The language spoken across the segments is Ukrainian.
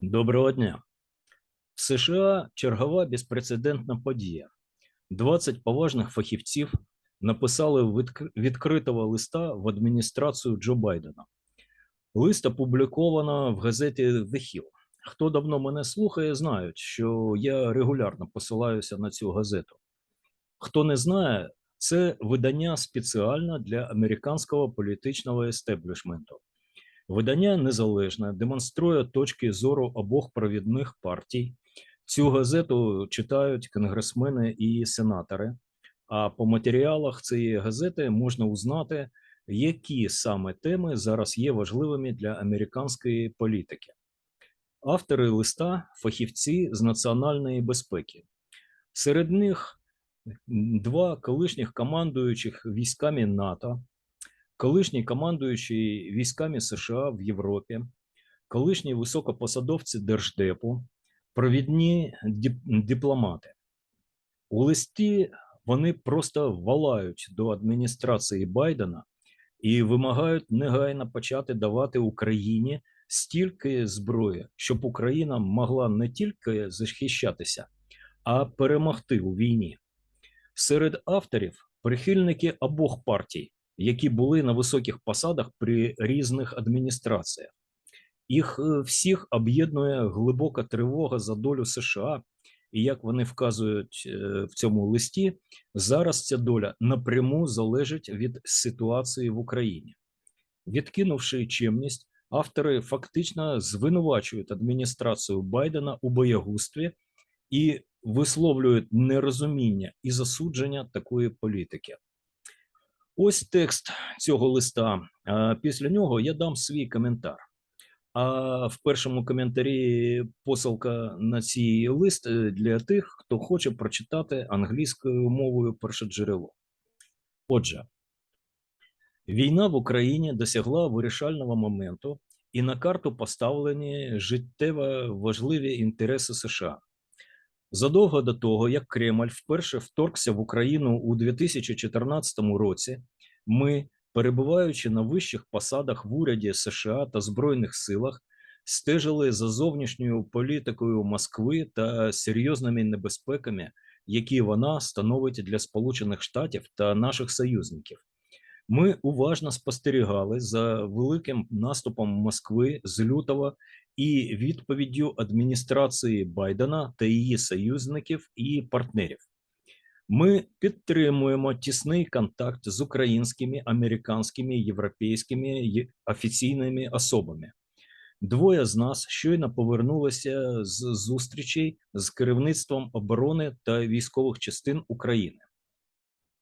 Доброго дня. В США чергова безпрецедентна подія. 20 поважних фахівців написали відкритого листа в адміністрацію Джо Байдена. Лист опубліковано в газеті The Hill. Хто давно мене слухає, знають, що я регулярно посилаюся на цю газету. Хто не знає, це видання спеціально для американського політичного естеблішменту. Видання незалежне, демонструє точки зору обох провідних партій. Цю газету читають конгресмени і сенатори. А по матеріалах цієї газети можна узнати, які саме теми зараз є важливими для американської політики. Автори листа фахівці з національної безпеки. Серед них два колишніх командуючих військами НАТО, колишній командуючий військами США в Європі, колишні високопосадовці Держдепу, провідні дипломати. У листі вони просто валають до адміністрації Байдена і вимагають негайно почати давати Україні стільки зброї, щоб Україна могла не тільки захищатися, а перемогти у війні. Серед авторів прихильники обох партій, які були на високих посадах при різних адміністраціях. Їх е, всіх об'єднує глибока тривога за долю США, і як вони вказують е, в цьому листі, зараз ця доля напряму залежить від ситуації в Україні. Відкинувши чимність, автори фактично звинувачують адміністрацію Байдена у боягузтві і висловлюють нерозуміння і засудження такої політики. Ось текст цього листа. Після нього я дам свій коментар. А в першому коментарі посилка на цей лист е, для тих, хто хоче прочитати англійською мовою перше джерело. Отже, війна в Україні досягла вирішального моменту, і на карту поставлені життєво важливі інтереси США. Задовго до того, як Кремль вперше вторгся в Україну у 2014 році, ми, перебуваючи на вищих посадах в уряді США та Збройних силах, стежили за зовнішньою політикою Москви та серйозними небезпеками, які вона становить для Сполучених Штатів та наших союзників. Ми уважно спостерігали за великим наступом Москви з лютого і відповіддю адміністрації Байдена та її союзників і партнерів. Ми підтримуємо тісний контакт з українськими, американськими, європейськими офіційними особами. Двоє з нас щойно повернулися з зустрічей з керівництвом оборони та військових частин України.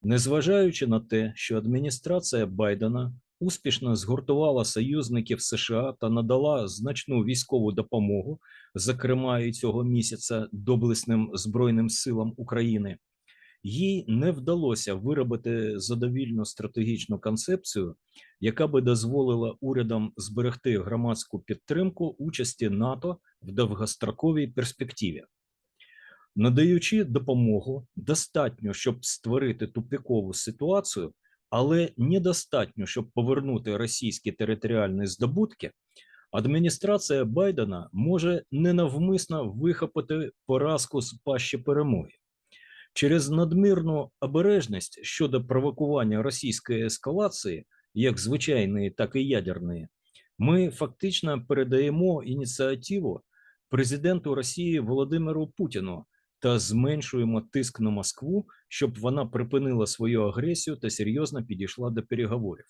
Незважаючи на те, що адміністрація Байдена успішно згуртувала союзників США та надала значну військову допомогу, зокрема і цього місяця доблесним Збройним силам України, їй не вдалося виробити задовільну стратегічну концепцію, яка би дозволила урядам зберегти громадську підтримку участі НАТО в довгостроковій перспективі. Надаючи допомогу, достатньо, щоб створити тупикову ситуацію, але недостатньо, щоб повернути російські територіальні здобутки. Адміністрація Байдена може ненавмисно вихопити поразку з пащі перемоги. Через надмірну обережність щодо провокування російської ескалації, як звичайної, так і ядерної, ми фактично передаємо ініціативу президенту Росії Володимиру Путіну та зменшуємо тиск на Москву, щоб вона припинила свою агресію та серйозно підійшла до переговорів.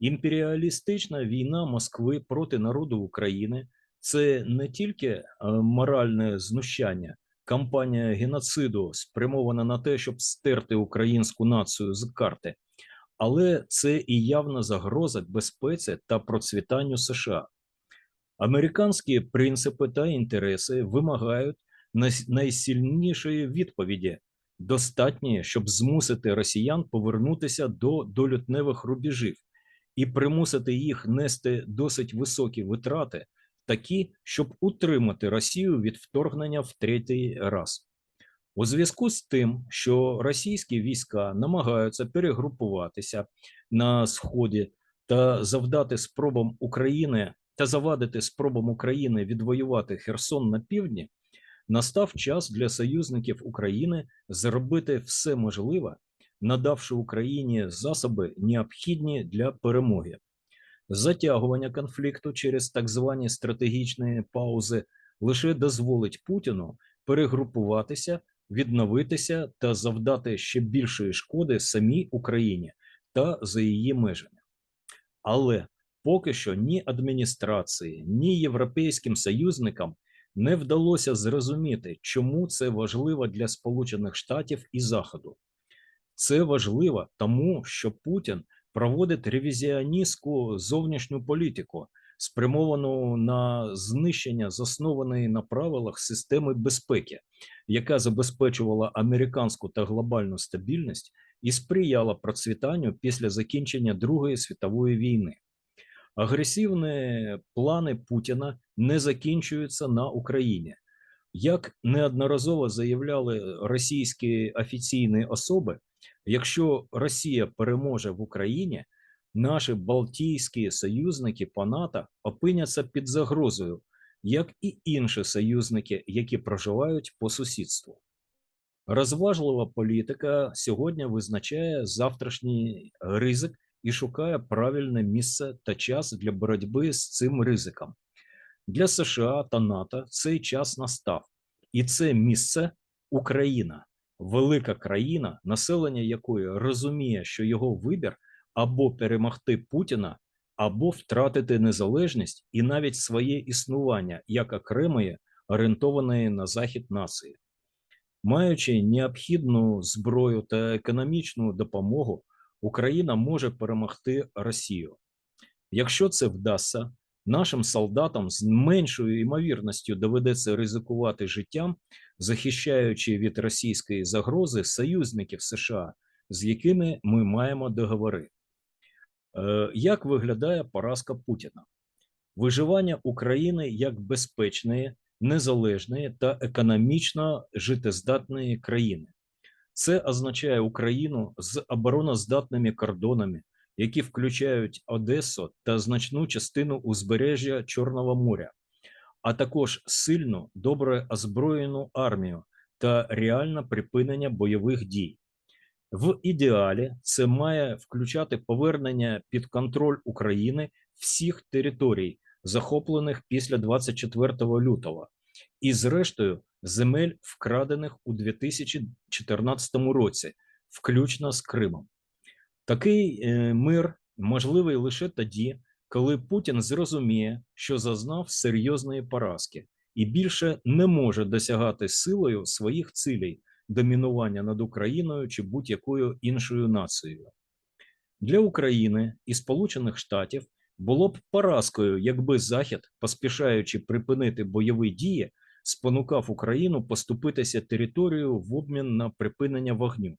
Імперіалістична війна Москви проти народу України це не тільки е, моральне знущання, кампанія геноциду спрямована на те, щоб стерти українську націю з карти, але це і явна загроза безпеці та процвітанню США. Американські принципи та інтереси вимагають найсильнішої відповіді, достатньої, щоб змусити росіян повернутися до долютневих рубежів і примусити їх нести досить високі витрати, такі, щоб утримати Росію від вторгнення в третій раз. У зв'язку з тим, що російські війська намагаються перегрупуватися на сході та завдати спробам України та завадити спробам України відвоювати Херсон на півдні, настав час для союзників України зробити все можливе, надавши Україні засоби, необхідні для перемоги. Затягування конфлікту через так звані стратегічні паузи лише дозволить Путіну перегрупуватися, відновитися та завдати ще більшої шкоди самій Україні та за її межами. Але поки що ні адміністрації, ні європейським союзникам не вдалося зрозуміти, чому це важливо для Сполучених Штатів і Заходу. Це важливо тому, що Путін проводить ревізіоністську зовнішню політику, спрямовану на знищення заснованої на правилах системи безпеки, яка забезпечувала американську та глобальну стабільність і сприяла процвітанню після закінчення Другої світової війни. Агресивні плани Путіна не закінчуються на Україні. Як неодноразово заявляли російські офіційні особи, якщо Росія переможе в Україні, наші Балтійські союзники по НАТО опиняться під загрозою, як і інші союзники, які проживають по сусідству. Розважлива політика сьогодні визначає завтрашній ризик і шукає правильне місце та час для боротьби з цим ризиком. Для США та НАТО цей час настав, і це місце Україна, велика країна, населення якої розуміє, що його вибір або перемогти Путіна, або втратити незалежність і навіть своє існування як окремої орієнтованої на захід нації. Маючи необхідну зброю та економічну допомогу, Україна може перемогти Росію. Якщо це вдасться, нашим солдатам з меншою ймовірністю доведеться ризикувати життям, захищаючи від російської загрози союзників США, з якими ми маємо договори. Е, Як виглядає поразка Путіна? Виживання України як безпечної, незалежної та економічно життєздатної країни. Це означає Україну з обороноздатними кордонами, які включають Одесу та значну частину узбережжя Чорного моря, а також сильну, добре озброєну армію та реальне припинення бойових дій. В ідеалі це має включати повернення під контроль України всіх територій, захоплених після 24 лютого, і, зрештою, земель, вкрадених у 2014 році, включно з Кримом. Такий е, мир можливий лише тоді, коли Путін зрозуміє, що зазнав серйозної поразки і більше не може досягати силою своїх цілей домінування над Україною чи будь-якою іншою нацією. Для України і Сполучених Штатів було б поразкою, якби Захід, поспішаючи припинити бойові дії, спонукав Україну поступитися територією в обмін на припинення вогню.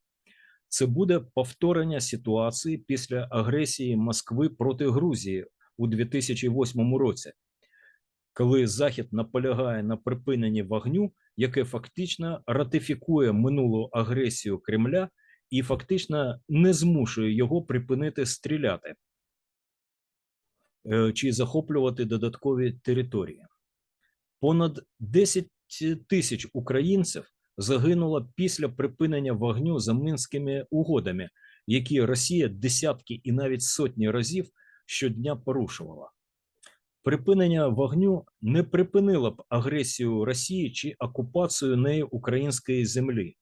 Це буде повторення ситуації після агресії Москви проти Грузії у 2008 році, коли Захід наполягає на припиненні вогню, яке фактично ратифікує минулу агресію Кремля і фактично не змушує його припинити стріляти е, чи захоплювати додаткові території. Понад 10 тисяч українців загинуло після припинення вогню за мінськими угодами, які Росія десятки і навіть сотні разів щодня порушувала. Припинення вогню не припинило б агресію Росії чи окупацію нею української землі.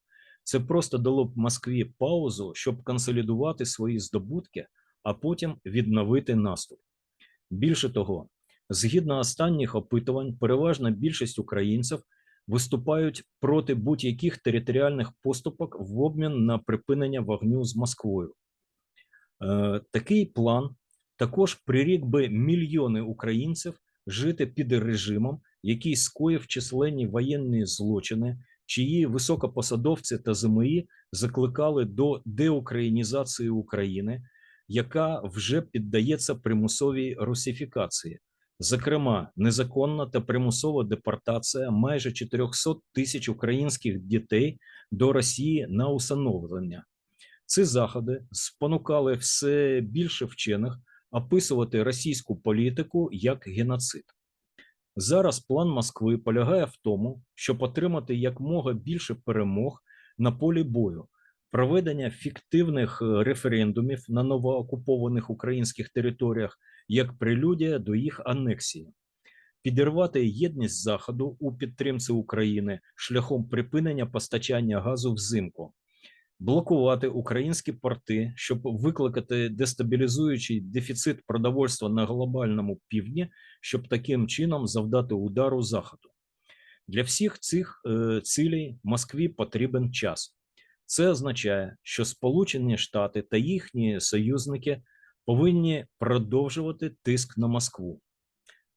Це просто дало б Москві паузу, щоб консолідувати свої здобутки, а потім відновити наступ. Більше того, згідно останніх опитувань, переважна більшість українців виступають проти будь-яких територіальних поступок в обмін на припинення вогню з Москвою. Е, такий план також прирік би мільйони українців жити під режимом, який скоїв численні воєнні злочини, чиї високопосадовці та ЗМІ закликали до деукраїнізації України, яка вже піддається примусовій русифікації. Зокрема, незаконна та примусова депортація майже 400 тисяч українських дітей до Росії на усиновлення. Ці заходи спонукали все більше вчених описувати російську політику як геноцид. Зараз план Москви полягає в тому, щоб отримати якмога більше перемог на полі бою, проведення фіктивних е, референдумів на новоокупованих українських територіях як прелюдія до їх анексії, підірвати єдність Заходу у підтримці України шляхом припинення постачання газу взимку, блокувати українські порти, щоб викликати дестабілізуючий дефіцит продовольства на глобальному півдні, щоб таким чином завдати удару Заходу. Для всіх цих е, цілей Москві потрібен час. Це означає, що Сполучені Штати та їхні союзники повинні продовжувати тиск на Москву.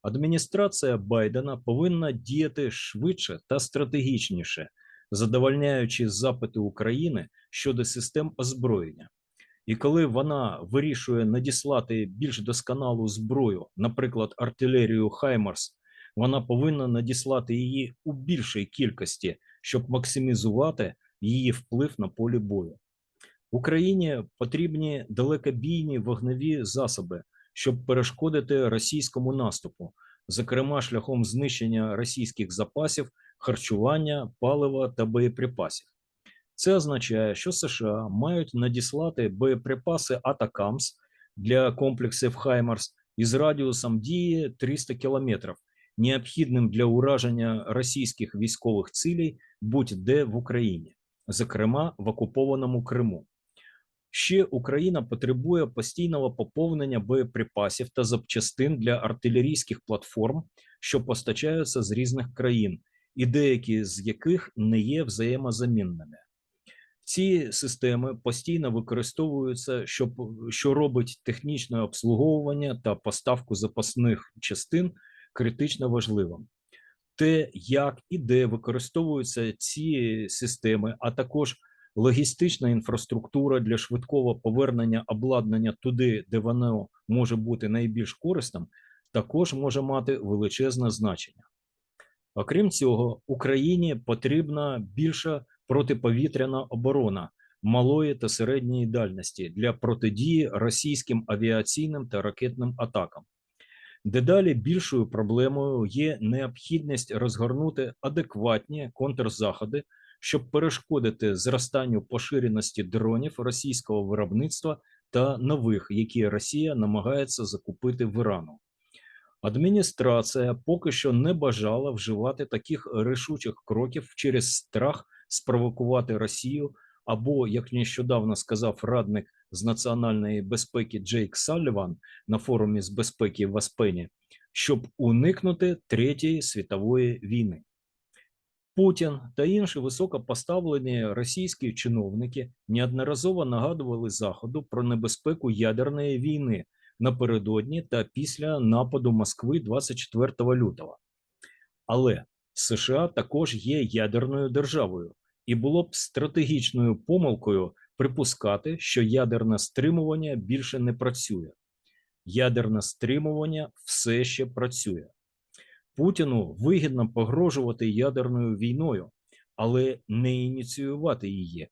Адміністрація Байдена повинна діяти швидше та стратегічніше, задовольняючи запити України щодо систем озброєння. І коли вона вирішує надіслати більш досконалу зброю, наприклад, артилерію Хаймарс, вона повинна надіслати її у більшій кількості, щоб максимізувати її вплив на полі бою. Україні потрібні далекобійні вогневі засоби, щоб перешкодити російському наступу, зокрема шляхом знищення російських запасів, харчування, палива та боєприпасів. Це означає, що США мають надіслати боєприпаси Атакамс для комплексів Хаймарс із радіусом дії 300 кілометрів, необхідним для ураження російських військових цілей будь-де в Україні, зокрема в окупованому Криму. Ще Україна потребує постійного поповнення боєприпасів та запчастин для артилерійських платформ, що постачаються з різних країн, і деякі з яких не є взаємозамінними. Ці системи постійно використовуються, щоб що робить технічне обслуговування та поставку запасних частин критично важливим. Те, як і де використовуються ці системи, а також логістична інфраструктура для швидкого повернення обладнання туди, де воно може бути найбільш корисним, також може мати величезне значення. Окрім цього, Україні потрібна більша протиповітряна оборона малої та середньої дальності для протидії російським авіаційним та ракетним атакам. Дедалі більшою проблемою є необхідність розгорнути адекватні контрзаходи, щоб перешкодити зростанню поширеності дронів російського виробництва та нових, які Росія намагається закупити в Ірану. Адміністрація поки що не бажала вживати таких рішучих кроків через страх спровокувати Росію, або як нещодавно сказав радник з національної безпеки Джейк Салліван на форумі з безпеки в Аспені, щоб уникнути третьої світової війни. Путін та інші високопоставлені російські чиновники неодноразово нагадували Заходу про небезпеку ядерної війни напередодні та після нападу Москви 24 лютого. Але США також є ядерною державою, і було б стратегічною помилкою припускати, що ядерне стримування більше не працює. Ядерне стримування все ще працює. Путіну вигідно погрожувати ядерною війною, але не ініціювати її.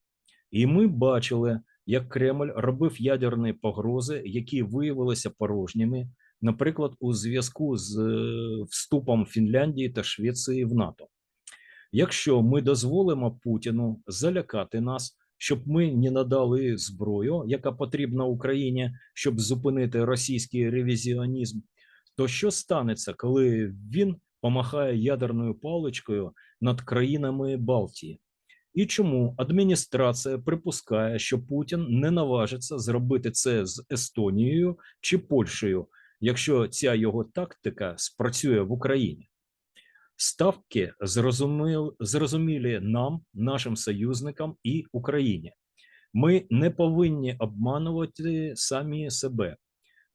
І ми бачили, як Кремль робив ядерні погрози, які виявилися порожніми, наприклад, у зв'язку з е, вступом Фінляндії та Швеції в НАТО. Якщо ми дозволимо Путіну залякати нас, щоб ми не надали зброю, яка потрібна Україні, щоб зупинити російський ревізіонізм, то що станеться, коли він помахає ядерною паличкою над країнами Балтії? І чому адміністрація припускає, що Путін не наважиться зробити це з Естонією чи Польщею, якщо ця його тактика спрацює в Україні? Ставки зрозуміл, зрозумілі нам, нашим союзникам і Україні. Ми не повинні обманувати самі себе.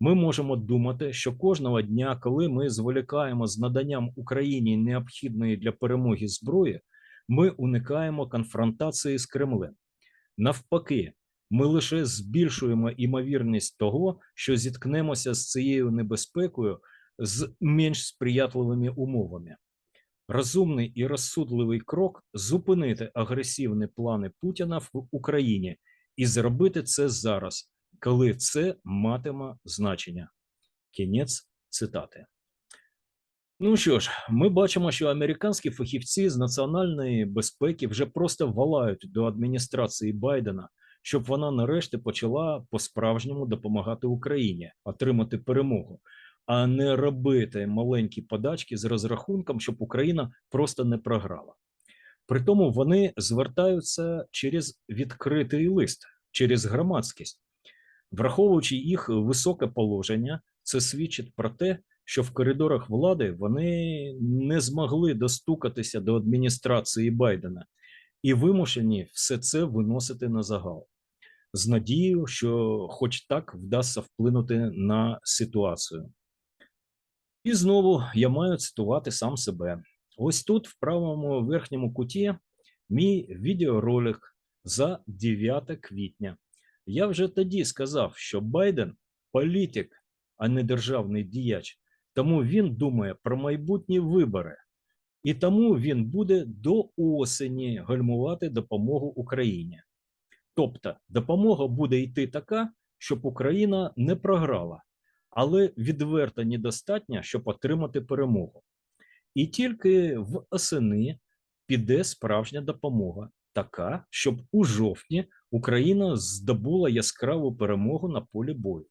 Ми можемо думати, що кожного дня, коли ми зволікаємо з наданням Україні необхідної для перемоги зброї, ми уникаємо конфронтації з Кремлем. Навпаки, ми лише збільшуємо імовірність того, що зіткнемося з цією небезпекою з менш сприятливими умовами. Розумний і розсудливий крок зупинити агресивні плани Путіна в Україні і зробити це зараз, коли це матиме значення. Кінець цитати. Ну що ж, ми бачимо, що американські фахівці з національної безпеки вже просто валають до адміністрації Байдена, щоб вона нарешті почала по-справжньому допомагати Україні отримати перемогу, а не робити маленькі подачки з розрахунком, щоб Україна просто не програла. При тому вони звертаються через відкритий лист, через громадськість, враховуючи їх високе положення, це свідчить про те, що в коридорах влади вони не змогли достукатися до адміністрації Байдена і вимушені все це виносити на загал з надією, що хоч так вдасться вплинути на ситуацію. І знову я маю цитувати сам себе. Ось тут, в правому верхньому куті, мій відеоролик за 9 квітня. Я вже тоді сказав, що Байден політик, а не державний діяч, тому він думає про майбутні вибори, і тому він буде до осені гальмувати допомогу Україні. Тобто допомога буде йти така, щоб Україна не програла, але відверто недостатня, щоб отримати перемогу. І тільки в осени піде справжня допомога, така, щоб у жовтні Україна здобула яскраву перемогу на полі бою.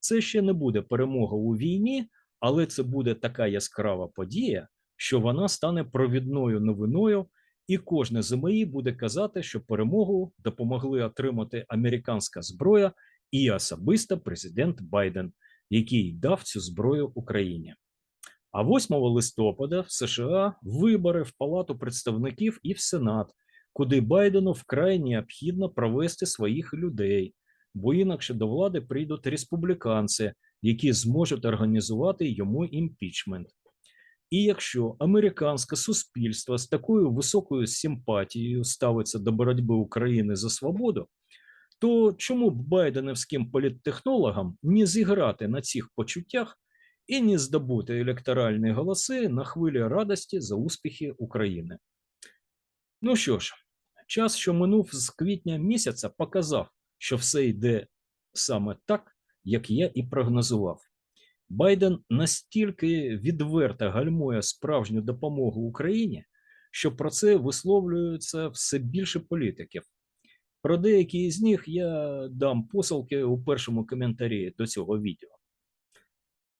Це ще не буде перемога у війні, але це буде така яскрава подія, що вона стане провідною новиною, і кожне ЗМІ буде казати, що перемогу допомогли отримати американська зброя і особисто президент Байден, який дав цю зброю Україні. А 8 листопада в США вибори в Палату представників і в Сенат, куди Байдену вкрай необхідно провести своїх людей, бо інакше до влади прийдуть республіканці, які зможуть організувати йому імпічмент. І якщо американське суспільство з такою високою симпатією ставиться до боротьби України за свободу, то чому б байденівським політтехнологам не зіграти на цих почуттях і не здобути електоральні голоси на хвилі радості за успіхи України? Ну що ж, час, що минув з квітня місяця, показав, що все йде саме так, як я і прогнозував. Байден настільки відверто гальмує справжню допомогу Україні, що про це висловлюється все більше політиків. Про деякі з них я дам посилки у першому коментарі до цього відео.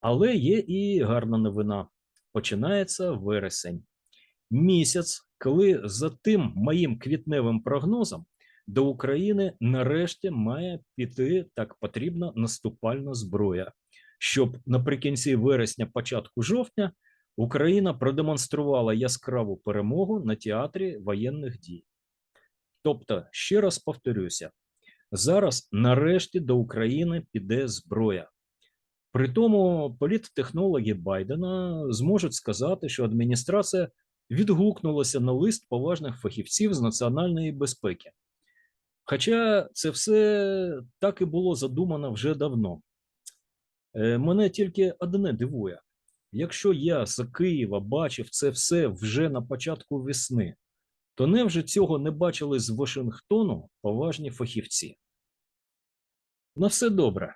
Але є і гарна новина. Починається вересень. Місяць, коли за тим моїм квітневим прогнозом до України нарешті має піти так потрібна наступальна зброя, щоб наприкінці вересня, початку жовтня, Україна продемонструвала яскраву перемогу на театрі воєнних дій. Тобто, ще раз повторюся, зараз нарешті до України піде зброя. При тому політтехнологи Байдена зможуть сказати, що адміністрація відгукнулася на лист поважних фахівців з національної безпеки. Хоча це все так і було задумано вже давно. Е, Мене тільки одне дивує: якщо я з Києва бачив це все вже на початку весни, то невже цього не бачили з Вашингтону поважні фахівці? На все добре.